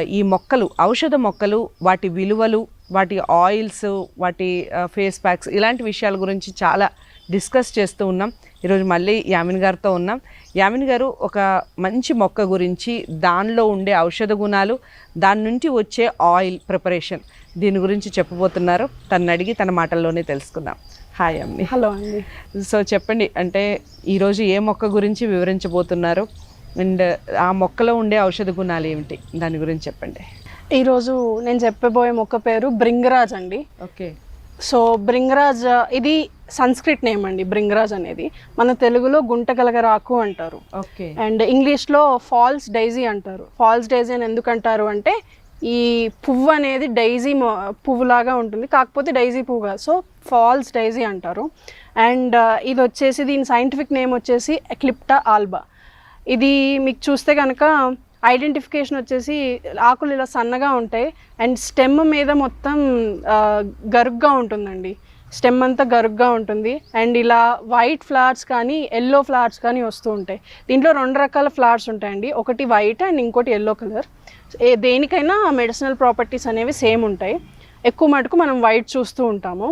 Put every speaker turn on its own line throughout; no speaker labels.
ఈ మొక్కలు ఔషధ మొక్కలు వాటి విలువలు వాటి ఆయిల్స్ వాటి ఫేస్ ప్యాక్స్ ఇలాంటి విషయాల గురించి చాలా డిస్కస్ చేస్తూ ఉన్నాం. ఈరోజు మళ్ళీ యామిన్ గారితో ఉన్నాం. యామిన్ గారు ఒక మంచి మొక్క గురించి దానిలో ఉండే ఔషధ గుణాలు దాని నుంచి వచ్చే ఆయిల్ ప్రిపరేషన్ దీని గురించి చెప్పబోతున్నారు. తను అడిగి తన మాటల్లోనే తెలుసుకుందాం. హాయ్ అమ్మి.
హలో అండి.
సో చెప్పండి అంటే ఈరోజు ఏ మొక్క గురించి వివరించబోతున్నారు? అండ్ ఆ మొక్కలో ఉండే ఔషధ గుణాలు ఏమిటి? దాని గురించి చెప్పండి.
ఈరోజు నేను చెప్పబోయే మొక్క పేరు బ్రింగరాజ్ అండి.
ఓకే.
సో బ్రింగరాజ్ ఇది సంస్కృత్ నేమ్ అండి బ్రింగరాజ్ అనేది. మన తెలుగులో గుంటగలగరాకు అంటారు.
ఓకే.
అండ్ ఇంగ్లీష్లో ఫాల్స్ డైజీ అంటారు. ఫాల్స్ డైజీ అని ఎందుకు అంటారు అంటే ఈ పువ్వు అనేది డైజీ పువ్వులాగా ఉంటుంది. కాకపోతే డైజీ పువ్వు కాదు. సో ఫాల్స్ డైజీ అంటారు. అండ్ ఇది వచ్చేసి దీని సైంటిఫిక్ నేమ్ వచ్చేసి ఎక్లిప్టా ఆల్బా. ఇది మీకు చూస్తే కనుక ఐడెంటిఫికేషన్ వచ్చేసి ఆకులు ఇలా సన్నగా ఉంటాయి అండ్ స్టెమ్ మీద మొత్తం గరుగ్గా ఉంటుందండి. స్టెమ్ అంతా గరుగ్గా ఉంటుంది. అండ్ ఇలా వైట్ ఫ్లవర్స్ కానీ ఎల్లో ఫ్లవర్స్ కానీ వస్తూ ఉంటాయి. దీంట్లో రెండు రకాల ఫ్లవర్స్ ఉంటాయండి. ఒకటి వైట్ అండ్ ఇంకోటి ఎల్లో కలర్. ఏ దేనికైనా మెడిసినల్ ప్రాపర్టీస్ అనేవి సేమ్ ఉంటాయి. ఎక్కువ మటుకు మనం వైట్ చూస్తూ ఉంటాము.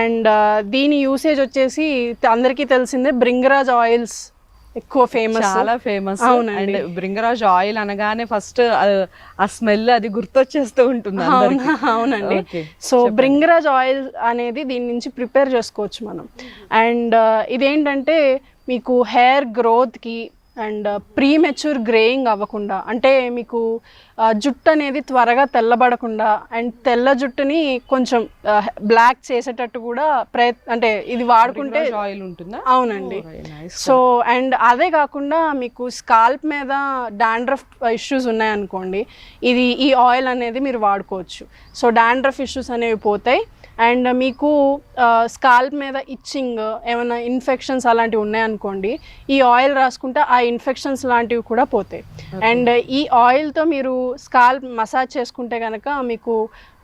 అండ్ దీని యూసేజ్ వచ్చేసి అందరికీ తెలిసిందే బ్రింగరాజ్ ఆయిల్స్ ఎక్కువ ఫేమస్
చాలా ఫేమస్. అండ్ బ్రింగరాజ్ ఆయిల్ అనగానే ఫస్ట్ ఆ స్మెల్ అది గుర్తొచ్చేస్తూ ఉంటుంది
అవునండి. సో బ్రింగరాజ్ ఆయిల్ అనేది దీని నుంచి ప్రిపేర్ చేసుకోవచ్చు మనం. అండ్ ఇదేంటంటే మీకు హెయిర్ గ్రోత్కి అండ్ ప్రీ మెచ్యూర్ గ్రేయింగ్ అవ్వకుండా అంటే మీకు ఆ, జుట్టు అనేది త్వరగా తెల్లబడకుండా అండ్ తెల్ల జుట్టుని కొంచెం బ్లాక్ చేసేటట్టు కూడా ప్రయత్ అంటే ఇది వాడుకుంటే
ఆయిల్ ఉంటుందా?
అవునండి.
Oh.
సో అండ్ అదే కాకుండా మీకు స్కాల్ప్ మీద డాండ్రఫ్ ఇష్యూస్ ఉన్నాయనుకోండి ఇది ఈ ఆయిల్ అనేది మీరు వాడుకోవచ్చు. సో డాండ్రఫ్ ఇష్యూస్ అనేవి పోతాయి. అండ్ మీకు స్కాల్ప్ మీద ఇచ్చింగ్ ఏమైనా ఇన్ఫెక్షన్స్ అలాంటివి ఉన్నాయనుకోండి ఈ ఆయిల్ రాసుకుంటే ఆ ఇన్ఫెక్షన్స్ లాంటివి కూడా పోతాయి. అండ్ ఈ ఆయిల్తో మీరు స్కాల్ప్ మసాజ్ చేసుకుంటే కనుక మీకు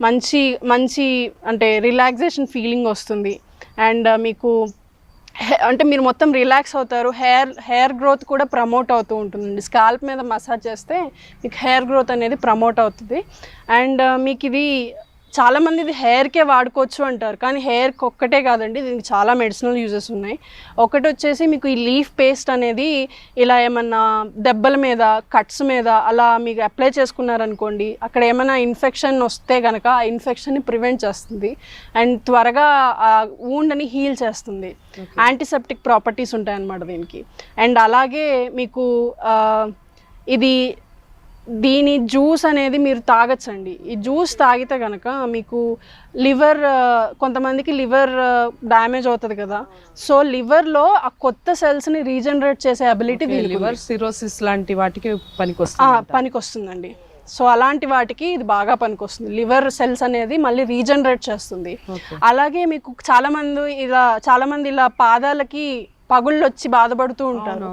మంచి మంచి అంటే రిలాక్సేషన్ ఫీలింగ్ వస్తుంది. అండ్ మీకు అంటే మీరు మొత్తం రిలాక్స్ అవుతారు. హెయిర్ హెయిర్ గ్రోత్ కూడా ప్రమోట్ అవుతూ ఉంటుందండి. స్కాల్ప్ మీద మసాజ్ చేస్తే మీకు హెయిర్ గ్రోత్ అనేది ప్రమోట్ అవుతుంది. అండ్ మీకు ఇది చాలామంది ఇది హెయిర్కే వాడుకోవచ్చు అంటారు. కానీ హెయిర్కి ఒక్కటే కాదండి దీనికి చాలా మెడిసినల్ యూజెస్ ఉన్నాయి. ఒకటి వచ్చేసి మీకు ఈ లీఫ్ పేస్ట్ అనేది ఇలా ఏమన్నా దెబ్బల మీద కట్స్ మీద అలా మీకు అప్లై చేసుకున్నారనుకోండి అక్కడ ఏమైనా ఇన్ఫెక్షన్ వస్తే కనుక ఆ ఇన్ఫెక్షన్ని ప్రివెంట్ చేస్తుంది. అండ్ త్వరగా ఆ wound-ని హీల్ చేస్తుంది. యాంటీసెప్టిక్ ప్రాపర్టీస్ ఉంటాయి అన్నమాట దీనికి. అండ్ అలాగే మీకు ఇది దీని జ్యూస్ అనేది మీరు తాగొచ్చండి. ఈ జ్యూస్ తాగితే కనుక మీకు లివర్ కొంతమందికి లివర్ డ్యామేజ్ అవుతుంది కదా. సో లివర్లో ఆ కొత్త సెల్స్ని రీజనరేట్ చేసే అబిలిటీ.
లివర్ సిరోసిస్ లాంటి వాటికి పనికొస్తుంది
పనికొస్తుందండి. సో అలాంటి వాటికి ఇది బాగా పనికొస్తుంది. లివర్ సెల్స్ అనేది మళ్ళీ రీజనరేట్ చేస్తుంది. అలాగే మీకు చాలా మంది ఇలా చాలా మంది ఇలా పాదాలకి పగుళ్ళు వచ్చి బాధపడుతూ ఉంటారు.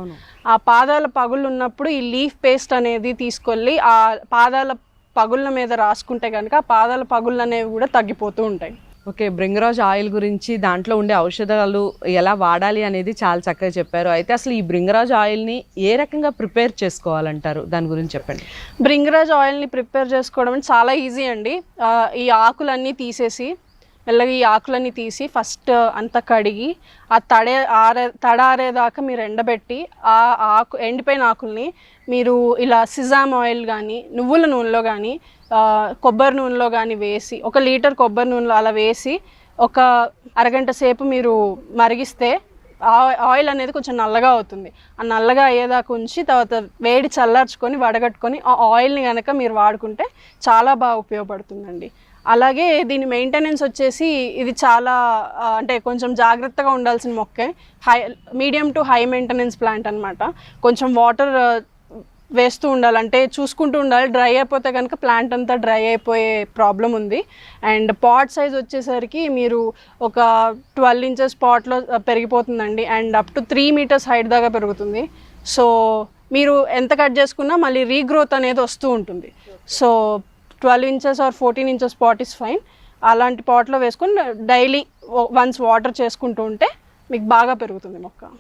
ఆ పాదాల పగుళ్ళు ఉన్నప్పుడు ఈ లీఫ్ పేస్ట్ అనేది తీసుకెళ్ళి ఆ పాదాల పగుళ్ళ మీద రాసుకుంటే కనుక ఆ పాదాల పగుళ్ళు అనేవి కూడా తగ్గిపోతూ ఉంటాయి.
ఓకే బ్రింగరాజ్ ఆయిల్ గురించి దాంట్లో ఉండే ఔషధాలు ఎలా వాడాలి అనేది చాలా చక్కగా చెప్పారు. అయితే అసలు ఈ బ్రింగరాజ్ ఆయిల్ని ఏ రకంగా ప్రిపేర్ చేసుకోవాలంటారు? దాని గురించి చెప్పండి.
బ్రింగరాజ్ ఆయిల్ని ప్రిపేర్ చేసుకోవడం చాలా ఈజీ అండి. ఈ ఆకులన్నీ తీసేసి మెల్లగా ఈ ఆకులన్నీ తీసి ఫస్ట్ అంతా కడిగి ఆ తడే ఆరే తడారేదాకా మీరు ఎండబెట్టి ఆ ఆకు ఎండిపోయిన ఆకుల్ని మీరు ఇలా సిజామ్ ఆయిల్ కానీ నువ్వుల నూనెలో కానీ కొబ్బరి నూనెలో కానీ వేసి ఒక లీటర్ కొబ్బరి నూనెలో అలా వేసి ఒక అరగంట సేపు మీరు మరిగిస్తే ఆయిల్ అనేది కొంచెం నల్లగా అవుతుంది. ఆ నల్లగా అయ్యేదాకా ఉంచి తర్వాత వేడి చల్లార్చుకొని వడగట్టుకొని ఆ ఆయిల్ని కనుక మీరు వాడుకుంటే చాలా బాగా ఉపయోగపడుతుందండి. అలాగే దీని మెయింటెనెన్స్ వచ్చేసి ఇది చాలా అంటే కొంచెం జాగ్రత్తగా ఉండాల్సిన మొక్కే. High medium to high maintenance plant అనమాట కొంచెం వాటర్ వేస్తూ ఉండాలి అంటే చూసుకుంటూ ఉండాలి. డ్రై అయిపోతే కనుక ప్లాంట్ అంతా డ్రై అయిపోయే ప్రాబ్లం ఉంది. అండ్ పాట్ సైజ్ వచ్చేసరికి మీరు ఒక ట్వెల్వ్ ఇంచెస్ పాట్లో పెరిగిపోతుందండి. And up to three metres height దాకా పెరుగుతుంది. సో మీరు ఎంత కట్ చేసుకున్నా మళ్ళీ రీగ్రోత్ అనేది వస్తూ ఉంటుంది. So twelve inches or fourteen inches pot is fine. అలాంటి పాట్లో వేసుకుని డైలీ వన్స్ వాటర్ చేసుకుంటూ ఉంటే మీకు బాగా పెరుగుతుంది మొక్క.